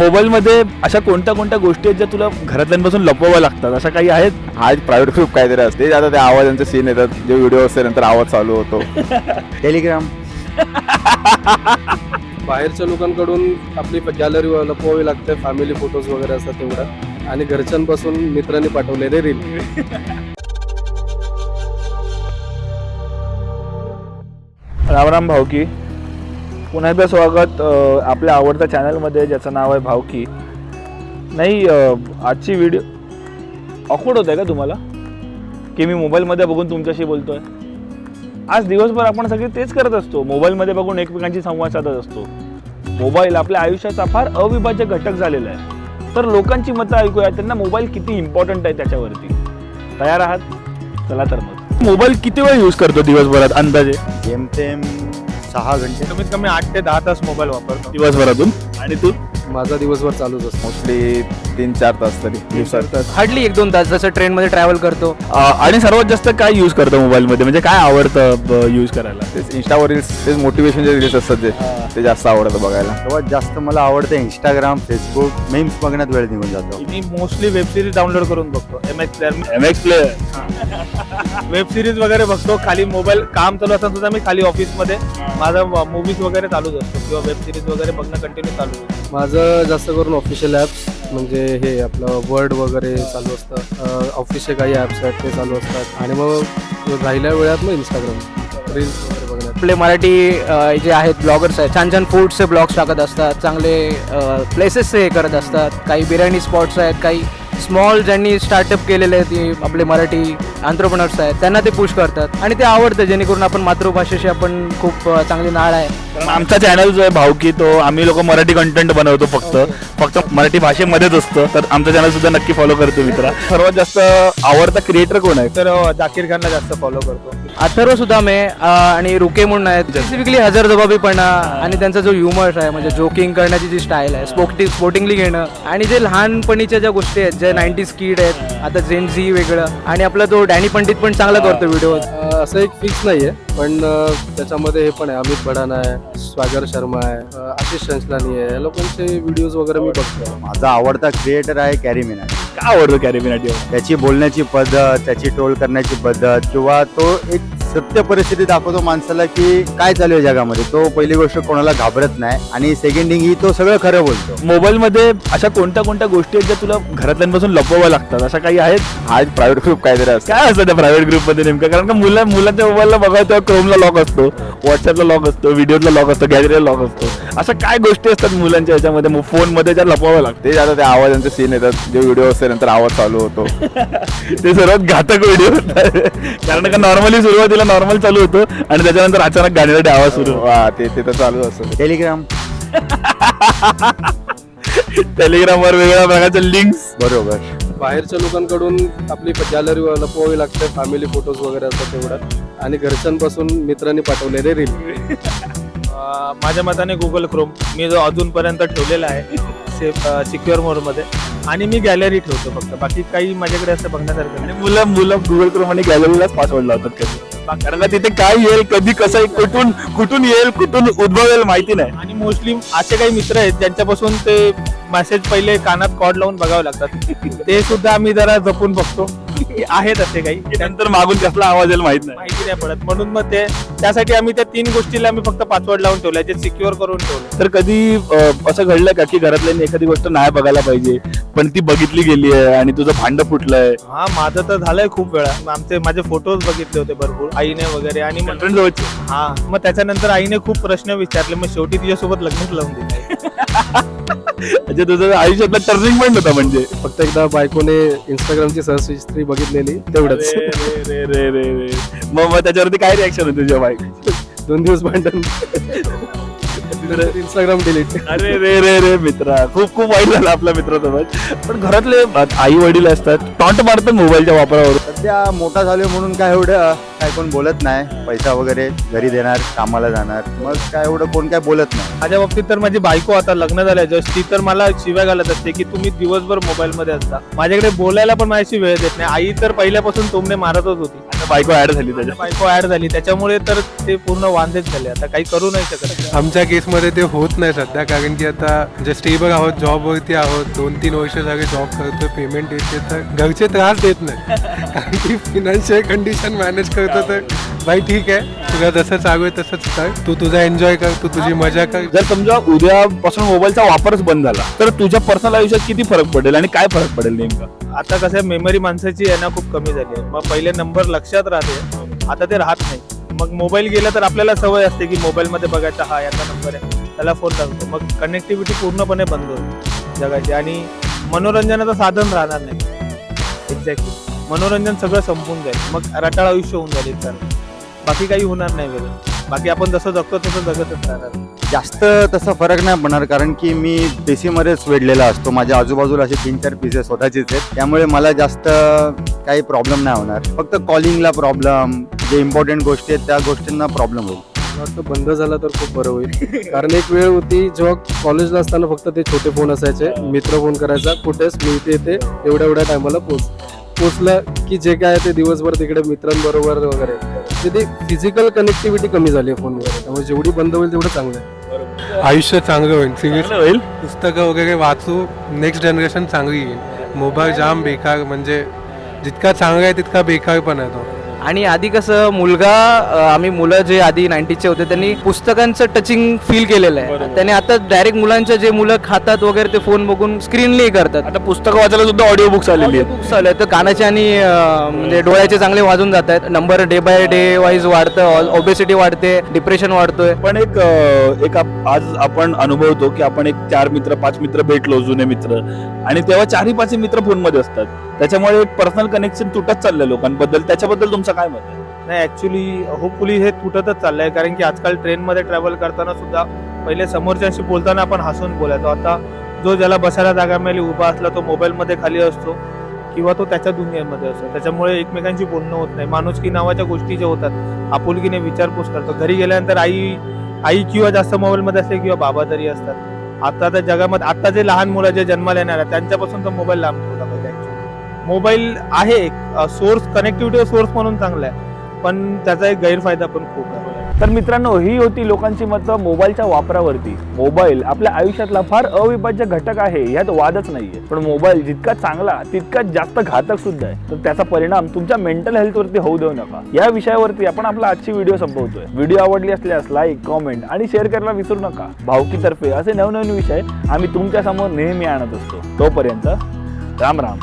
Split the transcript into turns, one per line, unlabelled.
मोबाईलमध्ये अशा कोणत्या कोणत्या गोष्टी आहेत ज्या तुला घरातल्यांपासून लपवाव्या लागतात? अशा काही आहेत?
हा प्रायव्हेट ग्रुप काहीतरी असते. आता ते आवाजांचे सीन येतात. जे व्हिडिओ असते नंतर आवाज चालू होतो.
टेलिग्राम
बाहेरच्या लोकांकडून आपली गॅलरी लपवावी लागते. फॅमिली फोटोज वगैरे असतात तेवढं. आणि घरच्यांपासून मित्रांनी पाठवलेले रील
रामराम भावकी पुन्हा एकदा स्वागत आपल्या आवडत्या चॅनलमध्ये ज्याचं नाव आहे भावकी. नाही आजची व्हिडिओ ऑकवर्ड होत आहे का तुम्हाला? की मी मोबाईलमध्ये बघून तुमच्याशी बोलतो आहे आज दिवसभर आपण सगळे तेच करत असतो. मोबाईलमध्ये बघून एकमेकांशी संवाद साधत असतो. मोबाईल आपल्या आयुष्याचा फार अविभाज्य घटक झालेला आहे. तर लोकांची मतं ऐकूया त्यांना मोबाईल किती इम्पॉर्टंट आहे त्याच्यावरती. तयार आहात? चला तर मग. मोबाईल किती वेळ यूज करतो दिवसभरात अंदाजे?
जेमतेम सहा घंटे.
कमीत कमी आठ ते दहा तास मोबाईल वापरतो.
दिवसभरातून? आणि तू?
माझा दिवसभर चालूच असतो.
मोस्टली तीन चार तास तरी दिवसात
हार्डली एक दोन तास जसं ट्रेनमध्ये ट्रॅव्हल करतो.
आणि सर्वात जास्त काय यूज करतो मोबाईलमध्ये? म्हणजे काय आवडतं यूज करायला?
तेच इंस्टावर रील्स तेच मोटिवेशन जे रील्स असतात जे ते जास्त आवडतं बघायला.
सर्वात जास्त मला आवडतं इंस्टाग्राम फेसबुक मेम्स बघण्यात वेळ निघून जातो.
मी मोस्टली वेब सिरीज डाउनलोड करून बघतो. M X player
M X player
web series वगैरे बघतो. खाली मोबाईल काम चालू असताना सुद्धा मी खाली ऑफिसमध्ये माझा मूवीज वगैरे चालूच असतो. किंवा वेब सिरीज वगैरे बघणं कंटिन्यू चालू असतं
माझं जास्त करून ऑफिशियल ॲप्स म्हणजे हे आपलं वर्ड वगैरे चालू असतं. ऑफिसचे काही ॲप्स आहेत ते चालू असतात. आणि मग राहिल्या वेळात मग इंस्टाग्राम रील्स वगैरे बघण्यात.
आपले मराठी जे आहेत ब्लॉगर्स आहेत छान छान फूडचे ब्लॉग्स टाकत असतात. चांगले प्लेसेसचे हे करत असतात. काही बिर्याणी स्पॉट्स आहेत काही स्मॉल ज्यांनी स्टार्टअप केलेले आहेत ते आपले मराठी आंतरप्रनर्स आहेत त्यांना ते पुश करतात. आणि ते आवडतं जेणेकरून आपण मातृभाषेशी आपण खूप चांगली नाळ आहे.
आमचा चॅनल जो आहे भावकी तो आम्ही लोक मराठी कंटेंट बनवतो फक्त. फक्त मराठी भाषेमध्येच असतं. तर आमचं चॅनल सुद्धा नक्की फॉलो करतो मित्रा. सर्वात जास्त आवडता क्रिएटर कोण आहे?
तर जाकीर खानला जास्त फॉलो करतो.
अथर्व सुदामे अ, आणि रुके म्हणून आहेत. स्पेसिफिकली हजर जबाबीपणा आणि त्यांचा जो ह्युमर आहे म्हणजे जोकिंग करण्याची जी स्टाईल आहे स्पोर्टिंग स्पोर्टिंगली घेणं. आणि जे लहानपणीच्या ज्या गोष्टी आहेत जे नाईन्टी स्कीड आहेत आता जेन झी वेगळं. आणि आपला तो डॅनी पंडित पण चांगला करतो व्हिडिओ
असं एक फिक्स नाही आहे पण त्याच्यामध्ये हे पण आहे अमित भडाना आहे स्वागर शर्मा आहे आशिष चंचलानी आहे या लोकांचे व्हिडिओज वगैरे मी बघतो
माझा आवडता क्रिएटर आहे कॅरी मिना
काय आवडतो कॅरेबिनाटी
त्याची बोलण्याची पद्धत त्याची ट्रोल करण्याची पद्धत किंवा तो एक सत्य परिस्थिती दाखवतो माणसाला की काय चालू आहे जगामध्ये. तो पहिली गोष्ट कोणाला घाबरत नाही आणि सेकंड थिंग ही तो सगळं खरं बोलतो.
मोबाईलमध्ये अशा कोणत्या कोणत्या गोष्टी आहेत ज्या तुला घरातल्यांपासून लपवाव्या लागतात? अशा काही आहेत?
हा प्रायव्हेट ग्रुप काहीतरी असते.
काय असतं त्या प्रायव्हेट ग्रुपमध्ये नेमकं? कारण का मुला मुलांच्या मोबाईलला बघा तेव्हा क्रोमला लॉक असतो व्हॉट्सअपला लॉक असतो व्हिडिओला लॉक असतो गॅलरीला लॉक असतो. अशा काय गोष्टी असतात मुलांच्या याच्यामध्ये फोनमध्ये ज्या लपवाव्या लागतात.
ते आता ते आवाजांचे सीन येतात. जे व्हिडिओ असते नंतर आवाज चालू होतो.
ते सर्वात घातक व्हिडिओ कारण का नॉर्मली सुरुवातीला नॉर्मल चालू होतो आणि त्याच्यानंतर अचानक गाण्यासाठी आवाज सुरू.
वा, ते ते तर चालू असतं.
टेलिग्राम.
टेलिग्रामवर वेगवेगळ्या प्रकारच्या लिंक्स
बरोबर.
बाहेरच्या लोकांकडून आपली गॅलरी लपवावी लागते फॅमिली फोटोज वगैरे असतात तेवढं. आणि घरच्यांपासून मित्रांनी पाठवलेले रील
अ, माझ्या मताने गुगल क्रोम मी जो अजूनपर्यंत ठेवलेला आहे सेफ सिक्युअर मोडमध्ये आणि मी गॅलरी ठेवतो फक्त. बाकी काही माझ्याकडे असं बघण्यासारखं
आणि
नाही
मुलं मुलं गुगल क्रोम आणि गॅलरीलाच पासवर्ड लावतात कधी. कारण का तिथे काय येईल कधी कसं येईल, कुठून कुठून येईल कुठून उद्भवेल माहिती नाही.
आणि मोस्टली असे काही मित्र आहेत ज्यांच्यापासून ते मेसेज पहिले कानात कॉड लावून बघावे लागतात. ते सुद्धा आम्ही जरा जपून बघतो. आहेत असे काही.
नंतर मागून कसला आवाज येईल माहीत नाही.
माहिती नाही पडत. म्हणून मग ते त्यासाठी आम्ही त्या तीन गोष्टीला आम्ही फक्त पासवर्ड लावून ठेवलाय जे सिक्युअर करून ठेवलं.
तर कधी अं, असं घडलं का की घरातल्यांनी एखादी गोष्ट नाही बघायला पाहिजे पण ती बघितली गेली आहे आणि तुझं भांड फुटलंय?
हा माझं तर झालंय खूप वेळा. आमचे माझे फोटोज बघितले होते भरपूर आईने वगैरे आणि मग
Girlfriend जवळची.
हा मग त्याच्यानंतर आईने खूप प्रश्न विचारले. मग शेवटी तिच्यासोबत लग्नच लावून दिलं
म्हणजे तुझं आयुष्यातला टर्निंग पॉईंट होता म्हणजे.
फक्त एकदा बायकोने इंस्टाग्रामची सहज हिस्ट्री बघितलेली तेवढंच.
रे, रे, रे, रे, रे, रे. मग मग त्याच्यावरती काय रिॲक्शन होती तुझ्या बाईक
दोन दिवस भांडण. इंस्टाग्राम डिलीट
अरे रे रे रे मित्रा. खूप खूप वाईट झालं आपल्या मित्रासोबत. पण घरातले आई वडील असतात टॉन्ट मारतात मोबाईलच्या वापरावर.
सध्या मोठा झालोय म्हणून काय एवढं काय कोण बोलत नाही. पैसा वगैरे घरी देणार कामाला जाणार. मग काय एवढं कोण काय बोलत नाही.
माझ्या बाबतीत तर माझी बायको आता लग्न झालंय जस्ट ती तर मला शिव्या घालत असते की तुम्ही दिवसभर मोबाईल मध्ये असता. माझ्याकडे बोलायला पण माझ्याशी वेळ देत नाही. आई तर पहिल्यापासून टोमणे मारतच होती.
बायको ऍड झाली त्याच्यात.
बायको ऍड झाली. त्याच्यामुळे तर ते पूर्ण वांदेच झाले. आता काही करू नाही शकत.
आमच्या केसमध्ये ते होत नाही सध्या कारण की आता जे स्टेबल आहोत जॉबवरती आहोत दोन तीन वर्ष झाले जॉब करतो पेमेंट येते तर घरचे त्रास देत नाही. कारण की फिनान्शियल कंडिशन मॅनेज करतो तर भाई ठीक आहे तुला जसं चालू आहे तसंच कर. तू तुझा एन्जॉय कर तू तुझी मजा कर.
जर समजा उद्यापासून मोबाईलचा वापरच बंद झाला तर तुझ्या पर्सनल आयुष्यात किती फरक पडेल आणि काय फरक पडेल नेमका?
आता कसं मेमरी माणसाची आहे ना खूप कमी झाली आहे. मग पहिले नंबर लक्षात राहते आता ते राहत नाही. मग मोबाईल गेला तर आपल्याला सवय असते की मोबाईलमध्ये बघायचा हा याचा नंबर आहे त्याला फोन लागतो मग कनेक्टिव्हिटी पूर्णपणे बंद होईल जगाची आणि मनोरंजनाचं साधन राहणार नाही. एक्झॅक्टली मनोरंजन सगळं संपून जाईल. मग रटाळ आयुष्य होऊन जाईल तर बाकी काही होणार नाही वेगळं बाकी आपण जसं जगतो तसं जगतच राहणार.
जास्त तसा फरक नाही पडणार कारण की मी पीसी मध्येच वेढलेला असतो. माझ्या आजूबाजूला असे तीन चार पीसेस स्वतःचेच आहेत. त्यामुळे मला जास्त काही प्रॉब्लेम नाही होणार. फक्त कॉलिंगला प्रॉब्लेम जे इम्पॉर्टंट गोष्टी आहेत त्या गोष्टींना प्रॉब्लेम होईल.
वाटतं बंद झाला तर खूप बरं होईल. कारण एक वेळ होती जेव्हा कॉलेजला असताना फक्त ते छोटे फोन असायचे. मित्र फोन करायचा कुठेच मी इथे येते एवढ्या एवढ्या टायमाला पोच पोचलं की जे काय आहे ते दिवसभर तिकडे मित्रांबरोबर वगैरे. ती फिजिकल कनेक्टिव्हिटी कमी झाली आहे फोनवर. त्यामुळे जेवढी बंद होईल तेवढं चांगलं आहे.
आयुष्य चांगलं होईल. सिरियस
होईल.
पुस्तकं वगैरे वाचू नेक्स्ट जनरेशन चांगली येईल. मोबाईल जाम बेकार म्हणजे जितका चांगला आहे तितका बेकार पण आहे तो.
आणि आधी कसं मुलगा आम्ही मुलं जे आधी नाईन्टीजचे होते त्यांनी पुस्तकांचं टचिंग फील केलेलं आहे. त्याने आता डायरेक्ट मुलांच्या जे मुलं खातात वगैरे ते फोन बघून स्क्रीनली करतात.
आता पुस्तकं वाचायला सुद्धा ऑडिओ बुक्स आलेली आहेत.
बुक्स आले तर कानाचे आणि म्हणजे डोळ्याचे चांगले वाजून जात आहेत. Number day by day wise वाढतं ओबेसिटी वाढते डिप्रेशन वाढतोय.
पण एक एक आज आपण अनुभवतो की आपण एक चार मित्र पाच मित्र भेटलो जुने मित्र. आणि तेव्हा चारही पाच मित्र फोनमध्ये असतात. त्याच्यामुळे एक पर्सनल कनेक्शन तुटत चाललंय लोकांबद्दल. त्याच्याबद्दल तुमचं काय मत आहे?
नाही ऍक्च्युली होपफुली हे तुटतच चाललंय. कारण की आजकाल ट्रेनमध्ये ट्रॅव्हल करताना सुद्धा पहिले समोरच्याशी बोलताना आपण हसून बोलायचो. आता जो ज्याला बसायला जागा मिळाली उभा असला तो मोबाईलमध्ये खाली असतो किंवा तो त्याच्या दुनियेमध्ये असतो. त्याच्यामुळे एकमेकांशी बोलणं होत नाही. माणुसकी नावाच्या गोष्टी ज्या होतात आपुलकीने विचारपूस करतो. घरी गेल्यानंतर आई आई किंवा जास्त मोबाईलमध्ये असते किंवा बाबा तरी असतात. आता त्या जगामध्ये आता जे लहान मुलं जे जन्माला येणार आहेत, त्यांच्यापासून तो मोबाईल लांब मोबाईल आहे एक सोर्स कनेक्टिव्हिटी सोर्स म्हणून चांगला आहे. पण त्याचा एक गैरफायदा पण खूप आहे.
तर मित्रांनो ही होती लोकांची मतं मोबाईलच्या वापरावरती. मोबाईल आपल्या आयुष्यातला फार अविभाज्य घटक आहे यात वादच नाहीये. पण मोबाईल जितका चांगला तितकाच जास्त घातक सुद्धा आहे. तर त्याचा परिणाम तुमच्या मेंटल हेल्थवरती होऊ देऊ नका. या विषयावरती आपण आपला आजची व्हिडिओ संपवतोय. व्हिडिओ आवडली असल्यास लाईक कॉमेंट आणि शेअर करायला विसरू नका. भावकीतर्फे असे नवनवीन विषय आम्ही तुमच्यासमोर नेहमी आणत असतो. तोपर्यंत राम राम.